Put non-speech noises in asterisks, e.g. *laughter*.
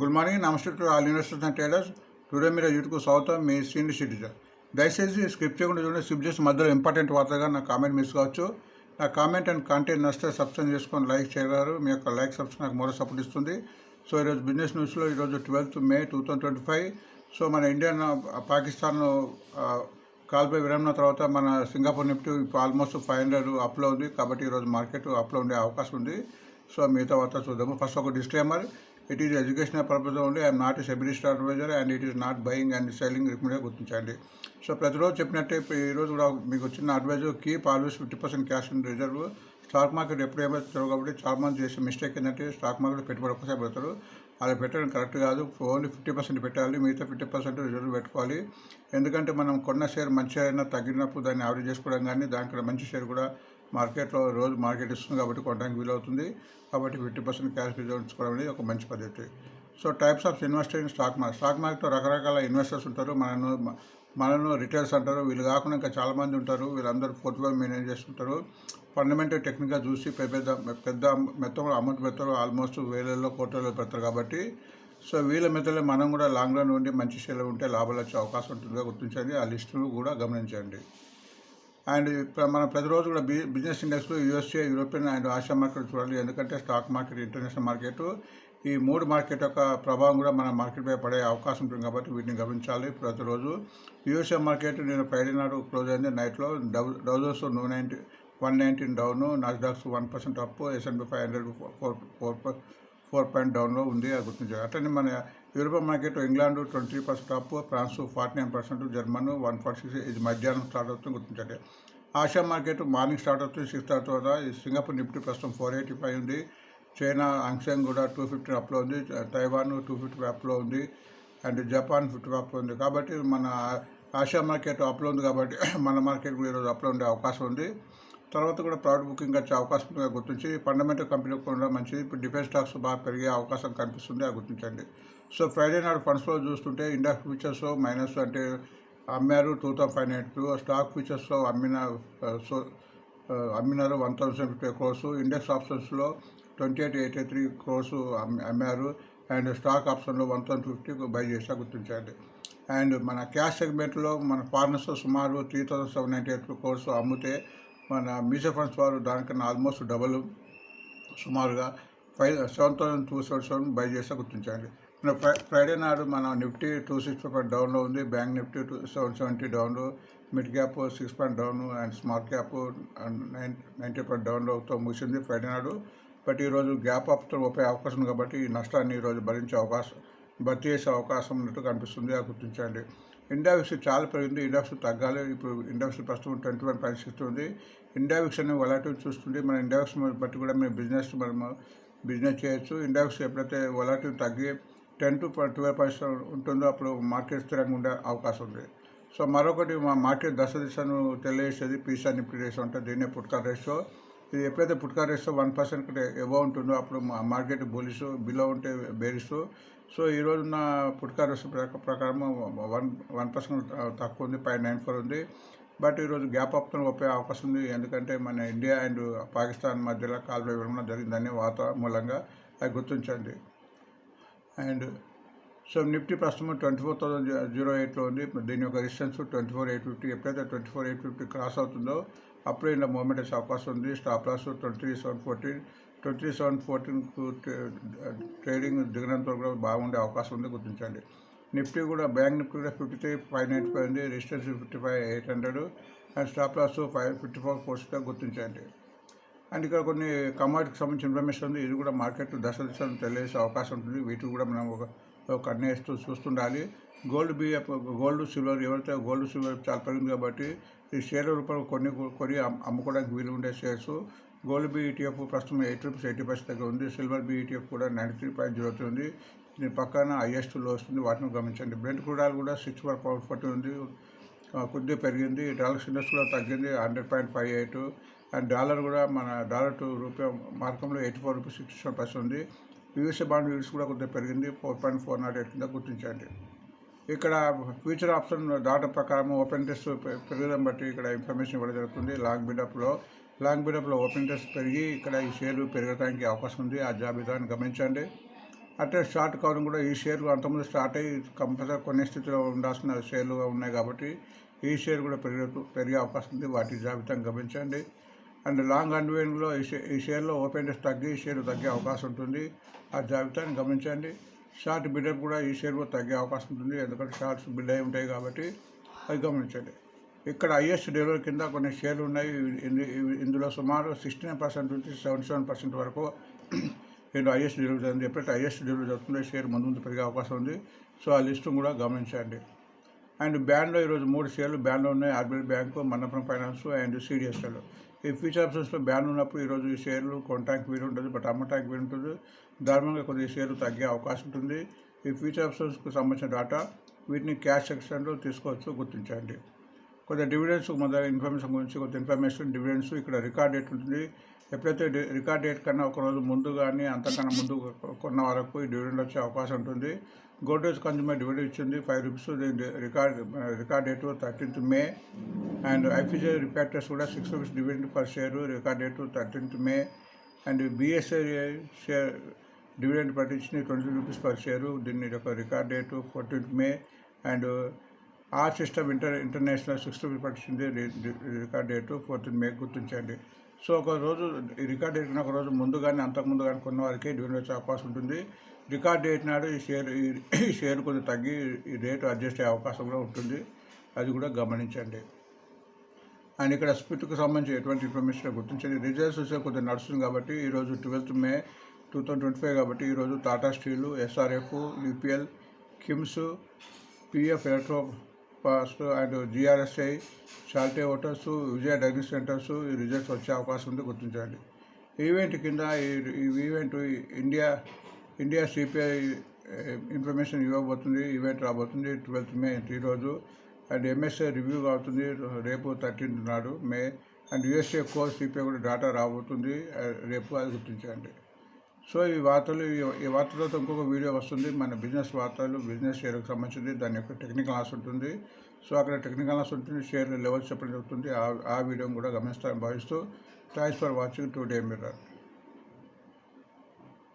Good morning నమస్తే to all universities and traders today మీరు YouTube స్వాగతం. మీ సీనియర్ సిటిజన్. దయచేసి స్క్రిప్ట్ చేయకుండా చూడండి. స్క్రిప్ట్ చేసి మధ్యలో ఇంపార్టెంట్ వార్తగా నా కామెంట్ మిస్ కావచ్చు. నా కామెంట్ అండ్ కంటెంట్ నచ్చితే సబ్స్క్రైబ్ చేసుకొని లైక్ చేయగలరు. మీ యొక్క లైక్ సబ్స్క్రైబ్ నాకు మరో సపోర్ట్ ఇస్తుంది. సో ఈరోజు బిజినెస్ న్యూస్లో ఈరోజు twelfth May two thousand twenty five. So మన ఇండియన్ పాకిస్తాన్ కాల్పై విరమణ తర్వాత మన సింగపూర్ నిఫ్టీ ఇప్పుడు ఆల్మోస్ట్ ఫైవ్ హండ్రెడ్ అప్లో ఉంది. కాబట్టి ఈరోజు మార్కెట్ అప్లో ఉండే అవకాశం ఉంది. సో మిగతా వార్త చూద్దాము. ఫస్ట్ ఒక disclaimer. It is educational purpose only I'm not SEBI listed advisor and it is not buying and selling recommend గుర్తించండి. సో ప్రతిరోజు చెప్పినట్టే ఇప్పుడు ఈరోజు కూడా మీకు వచ్చిన advisor keep always fifty percent cash in reserve stock market ఎప్పుడు ఏమవుతారు కాబట్టి చాలా మంది చేసే మిస్టేక్ ఏంటంటే స్టాక్ మార్కెట్ పెట్టుబడి ఒక్కసారి పెడతారు. అలా పెట్టడం కరెక్ట్ కాదు. ఓన్లీ ఫిఫ్టీ పర్సెంట్ పెట్టాలి. మిగతా ఫిఫ్టీ పర్సెంట్ రిజర్వ్ పెట్టుకోవాలి. ఎందుకంటే మనం కొన్న షేర్ మంచి అయినా తగ్గినప్పుడు దాన్ని యావరేజ్ చేసుకోవడం కానీ దాంట్లో మంచి షేర్ కూడా మార్కెట్లో రోజు మార్కెట్ ఇస్తుంది కాబట్టి కొనడానికి వీలవుతుంది. కాబట్టి ఫిఫ్టీ పర్సెంట్ క్యాష్ రిజర్వ్ ఉంచుకోవడం అనేది ఒక మంచి పద్ధతి. So types of investor in stock market. Stock మార్కెట్లో రకరకాల ఇన్వెస్టర్స్ ఉంటారు. మనను మనను రిటైల్స్ అంటారు. వీళ్ళు కాకుండా ఇంకా చాలామంది ఉంటారు. వీళ్ళందరూ పోర్ట్ఫోలియో మేనేజ్ చేస్తుంటారు. ఫండమెంటల్ టెక్నిక్గా చూసి పెద్ద పెద్ద పెద్ద అమౌంట్ పెడతారు ఆల్మోస్ట్ వేలల్లో కోట్లలో పెడతారు కాబట్టి. సో వీళ్ళ మెత్తలో మనం కూడా లాంగ్ రన్ ఉండి మంచి షేర్లు ఉంటే లాభాలు వచ్చే అవకాశం ఉంటుందిగా గుర్తించండి. ఆ లిస్టును కూడా గమనించండి. అండ్ ఇప్పుడు మనం ప్రతిరోజు కూడా B business index USA European and Asia market చూడాలి. ఎందుకంటే స్టాక్ మార్కెట్ ఇంటర్నేషనల్ మార్కెట్ ఈ మూడు మార్కెట్ యొక్క ప్రభావం కూడా మన మార్కెట్పై పడే అవకాశం ఉంటుంది కాబట్టి వీటిని గమనించాలి ప్రతిరోజు. యూఎస్ఏ మార్కెట్ నేను ఫ్రైడే నాడు క్లోజ్ అయింది నైట్లో. డౌ డౌజర్స్ నూ ninety one nineteen down Nasdaq's one percent up SNB five hundred four four four point డౌన్లో ఉంది. అది గుర్తించాలి అట్లనే మన European market England twenty percent up France forty nine percent German one forty six ఇది మధ్యాహ్నం స్టార్ట్ అవుతుంది గుర్తించండి. ఆసియా మార్కెట్ మార్నింగ్ స్టార్ట్ అవుతుంది సిక్స్ తర్వాత సింగపూర్ నిఫ్టీ ప్రస్తుతం ఫోర్ ఎయిటీ ఫైవ్ ఉంది. చైనా ఆంగ్సంగ్ కూడా టూ ఫిఫ్టీ అప్లో ఉంది. తైవాన్ టూ ఫిఫ్టీ అప్లో ఉంది. అండ్ జపాన్ ఫిఫ్టీ అప్లో ఉంది. కాబట్టి మన ఆసియా మార్కెట్ అప్లో ఉంది కాబట్టి *clears throat* మన మార్కెట్ కూడా ఈరోజు అప్లో ఉండే అవకాశం ఉంది. తర్వాత కూడా ప్రైవేట్ బుకింగ్ వచ్చే అవకాశం గుర్తించి. ఫండమెంటల్ కంపెనీ కూడా మంచిది. ఇప్పుడు డిఫెన్స్ స్టాక్స్ బాగా పెరిగే అవకాశం కనిపిస్తుంది అది గుర్తించండి. సో ఫ్రైడే నాడు ఫండ్స్ ఫ్లో చూస్తుంటే ఇండెక్స్ ఫ్యూచర్స్ మైనస్ అంటే అమ్మారు two thousand five hundred two stock ఫ్యూచర్స్లో అమ్మిన సో అమ్మినారు one thousand fifty crores index ఆప్షన్స్లో twenty eight eighty three crores అమ్మారు అండ్ స్టాక్ ఆప్షన్లో వన్ థౌసండ్ ఫిఫ్టీ బై చేసా గుర్తించండి అండ్ మన క్యాష్ సెగ్మెంట్లో మన ఫారినర్స్ సుమారు three thousand seven ninety eight crores అమ్మితే మన మ్యూచువల్ ఫండ్స్ వారు దానికన్నా ఆల్మోస్ట్ డబల్ సుమారుగా five seven thousand two seven seven buy చేసా గుర్తించండి ఫ్రైడే నాడు మన నిఫ్టీ టూ సిక్స్ పాయింట్ డౌన్లో ఉంది. Bank Nifty two seven seventy డౌన్లో mid cap six point down and small cap nine ninety point డౌన్లోతో ముగిసింది ఫ్రైడే నాడు. బట్ ఈరోజు గ్యాప్ అప్తో ఉపయోగ అవకాశం కాబట్టి ఈ నష్టాన్ని ఈరోజు భరించే అవకాశం భర్తీ చేసే అవకాశం ఉన్నట్టు కనిపిస్తుంది అది గుర్తించండి. ఇండావిక్స్ చాలా పెరిగింది. ఇండియా తగ్గాలి. ఇప్పుడు ఇండియా ప్రస్తుతం ట్వంటీ వన్ పాయింట్ సిక్స్ ఉంది. ఇండియా అనే వలాటివ్ చూస్తుంటే మన ఇండియా బట్టి కూడా మేము బిజినెస్ మనము బిజినెస్ చేయొచ్చు. ఇండెక్స్ ఎప్పుడైతే వలాటివ్ తగ్గి టెన్ టు ట్వెల్వ్ పర్సెంట్ ఉంటుందో అప్పుడు మార్కెట్ స్థిరంగా ఉండే అవకాశం ఉంది. సో మరొకటి మా మార్కెట్ దశ దిశను తెలియజేసేది పీసా నిఫ్టీ రేషో అంటే దీన్నే పుట్కార్ రేషో ఇది ఎప్పుడైతే put call ratio one percent కంటే ఎబో ఉంటుందో అప్పుడు మా మార్కెట్ బోలిసు బిలో ఉంటే బేరిసు సో ఈ రోజున్న పుట్కార్ రేషో ప్రకారం వన్ వన్ పర్సెంట్ తక్కువ ఉంది పై నైన్ ఫోర్ ఉంది. బట్ ఈరోజు గ్యాప్ అప్తో ఒప్పే అవకాశం ఉంది. ఎందుకంటే మన ఇండియా అండ్ పాకిస్తాన్ మధ్యలో కాలువ విరమణ జరిగిందని వాతావరణ మూలంగా అది గుర్తించండి. అండ్ సో నిఫ్టీ ప్రస్తుతం ట్వంటీ ఫోర్ థౌసండ్ జీరో ఎయిట్లో ఉంది. దీని యొక్క distance twenty four eight fifty ఎప్పుడైతే twenty four eight fifty cross అవుతుందో అప్పుడే ఇలా మూమెంట్ వచ్చే అవకాశం ఉంది. Stop loss twenty three seven fourteen. Twenty three seven ఫోర్టీన్కు trading దిగినంత వరకు కూడా బాగుండే అవకాశం ఉంది. గుర్తించండి. నిఫ్టీ కూడా బ్యాంక్ నిఫ్టీ కూడా fifty three five ninety five ఉంది. Resistance fifty five eight hundred. And stop loss five fifty four ఫోర్స్గా గుర్తించండి. అండ్ ఇక్కడ కొన్ని కమాడిటీకి సంబంధించిన ఇన్ఫర్మేషన్ ఉంది. ఇది కూడా మార్కెట్ దశ దిశను తెలియజేసే అవకాశం ఉంటుంది. వీటికి కూడా మనం ఒక కన్నేస్తూ చూస్తుండాలి. గోల్డ్ బిఎఫ్ గోల్డ్ సిల్వర్ ఎవరైతే గోల్డ్ సిల్వర్ చాలా పెరిగింది కాబట్టి ఈ షేర్ రూపాయలు కొన్ని కొని అమ్ముకోవడానికి వీలు ఉండే షేర్స్. గోల్డ్ బిఈటిఎఫ్ ప్రస్తుతం ఎయిట్ రూపీస్ ఎయిటీ పర్సెంట్ దగ్గర ఉంది. సిల్వర్ బిఈటీఎఫ్ కూడా ninety three point zero three ఉంది. దీని పక్కన హైయెస్ట్లో వస్తుంది వాటిని గమనించండి. బ్రెంట్ క్రూడాల్ కూడా సిక్స్ ఫోర్ పవర్ ఫార్టీ ఉంది. కొద్దిగా పెరిగింది. డాలర్ ఇండెక్స్ కూడా తగ్గింది. Hundred point five eight. And dollar కూడా మన డాలర్ టు రూపాయ మార్కంలో eighty four rupees sixty seven percent ఉంది. యూఎస్ఏ బాండ్ యూస్ కూడా కొద్దిగా పెరిగింది. Four point four nought eight కింద గుర్తించండి. ఇక్కడ ఫ్యూచర్ ఆప్షన్ డాటా ప్రకారం ఓపెన్ టెస్ట్ పెరగడం బట్టి ఇక్కడ ఇన్ఫర్మేషన్ ఇవ్వడం జరుగుతుంది. లాంగ్ బిడప్లో లాంగ్ బిడప్లో ఓపెన్ టెస్ట్ పెరిగి ఇక్కడ ఈ షేర్లు పెరగడానికి అవకాశం ఉంది. ఆ జాబితాని గమనించండి. అట్లే షార్ట్ కవరింగ్ కూడా ఈ షేర్లు అంతకుముందు స్టార్ట్ అయ్యి కంపల్సరీ కొన్ని స్థితిలో ఉండాల్సిన షేర్లు ఉన్నాయి కాబట్టి ఈ షేర్ కూడా పెరిగే పెరిగే అవకాశం ఉంది. వాటి జాబితాను గమనించండి. అండ్ లాంగ్ అన్వేన్లో ఈ షే ఈ షేర్లో ఓపెన్ ఇంట్రెస్ట్ తగ్గి ఈ షేర్ తగ్గే అవకాశం ఉంటుంది. ఆ జాబితాని గమనించండి. షార్ట్ బిడ్డర్ కూడా ఈ షేర్లో తగ్గే అవకాశం ఉంటుంది. ఎందుకంటే షార్ట్స్ బిల్డ్ అయి ఉంటాయి కాబట్టి అది గమనించండి. ఇక్కడ ఐఎస్ డెలివరీ కింద కొన్ని షేర్లు ఉన్నాయి. ఇందులో సుమారు సిక్స్టీ నైన్ పర్సెంట్ నుంచి సెవెంటీ సెవెన్ పర్సెంట్ వరకు *clears throat* నేను ఐఎస్ డెలివరీ జరిగింది ఎప్పుడైతే ఐఎస్ డెలివరీ జరుగుతుందో షేర్ ముందు ముందు పెరిగే అవకాశం ఉంది. సో ఆ లిస్టు కూడా గమనించండి. అండ్ బ్యాండ్లో ఈరోజు మూడు షేర్లు బ్యాండ్లో ఉన్నాయి. RBI bank Manappuram finance and CDSL. ఈ ఫ్యూచర్ ఆప్షన్స్లో బ్యాన్ ఉన్నప్పుడు ఈరోజు ఈ షేర్లు కొనటానికి వీలు ఉంటుంది బట్ అమ్మటానికి వీలు ఉంటుంది. దారుణంగా కొద్ది షేర్లు తగ్గే అవకాశం ఉంటుంది. ఈ ఫ్యూచర్ ఆప్షన్స్కు సంబంధించిన డేటా వీటిని క్యాష్ సెక్షన్లో తీసుకోవచ్చు గుర్తించండి. కొంత డివిడెన్స్ మొదలైన ఇన్ఫర్మేషన్ గురించి కొంత ఇన్ఫర్మేషన్ డివిడెన్స్ ఇక్కడ రికార్డ్ డేట్ ఉంటుంది. ఎప్పుడైతే రికార్డ్ డేట్ కన్నా ఒక రోజు ముందు కానీ అంతకన్నా ముందు కొన్న వరకు ఈ డివిడెండ్ వచ్చే అవకాశం ఉంటుంది. గోడ్రేజ్ కన్జ్యూమర్ డివిడెండ్ ఇచ్చింది. Five rupees record record date thirteenth May and IFJ refractories కూడా six rupees dividend per share record date thirteenth May and BSI share dividend ప్రకటించింది ట్వంటీ రూపీస్ పర్ షేరు దీని యొక్క record date fourteenth May and R system inter international six rupees పట్టించింది record date fourth May గుర్తించండి. So ఒక రోజు record date ఒక రోజు ముందు కానీ అంతకుముందు కానీ కొన్న వారికి డివిడెండ్ వచ్చే అవకాశం ఉంటుంది. రికార్డ్ డేట్ నాడు ఈ షేర్ ఈ- *coughs* షేర్ కొంచెం తగ్గి ఈ రేటు అడ్జస్ట్ అయ్యే అవకాశం కూడా ఉంటుంది. అది కూడా గమనించండి. అండ్ ఇక్కడ స్పిట్కు సంబంధించి ఎటువంటి ఇన్ఫర్మేషన్ గుర్తించండి. రిజల్ట్స్ వచ్చే కొద్దిగా నడుస్తుంది కాబట్టి ఈరోజు twelfth May two thousand twenty five కాబట్టి ఈరోజు Tata steel SRF UPL KIMS PF electro fast and GRSE Chalet hotels Vijaya dining centres ఈ రిజల్ట్స్ వచ్చే అవకాశం ఉంది గుర్తించండి. ఈవెంట్ కింద ఈ event India India CPI information ఇవ్వబోతుంది event రాబోతుంది ట్వెల్త్ మే ఈరోజు అండ్ ఎంఎస్ఏ రివ్యూ అవుతుంది రేపు థర్టీన్త్ నాడు May. And USA core CPI కూడా డేటా రాబోతుంది రేపు అది గుర్తించండి. సో ఈ వార్తలు ఈ- ఈ వార్తలతో ఇంకొక వీడియో వస్తుంది. మన బిజినెస్ వార్తలు బిజినెస్ షేర్కి సంబంధించింది. దాని యొక్క టెక్నికల్ ఆస్ ఉంటుంది. సో అక్కడ టెక్నికల్ ఆస్ ఉంటుంది. షేర్ లెవెల్స్ చెప్పడం జరుగుతుంది. ఆ ఆ వీడియోని కూడా గమనిస్తారని భావిస్తూ. Thanks for watching. Today mirror.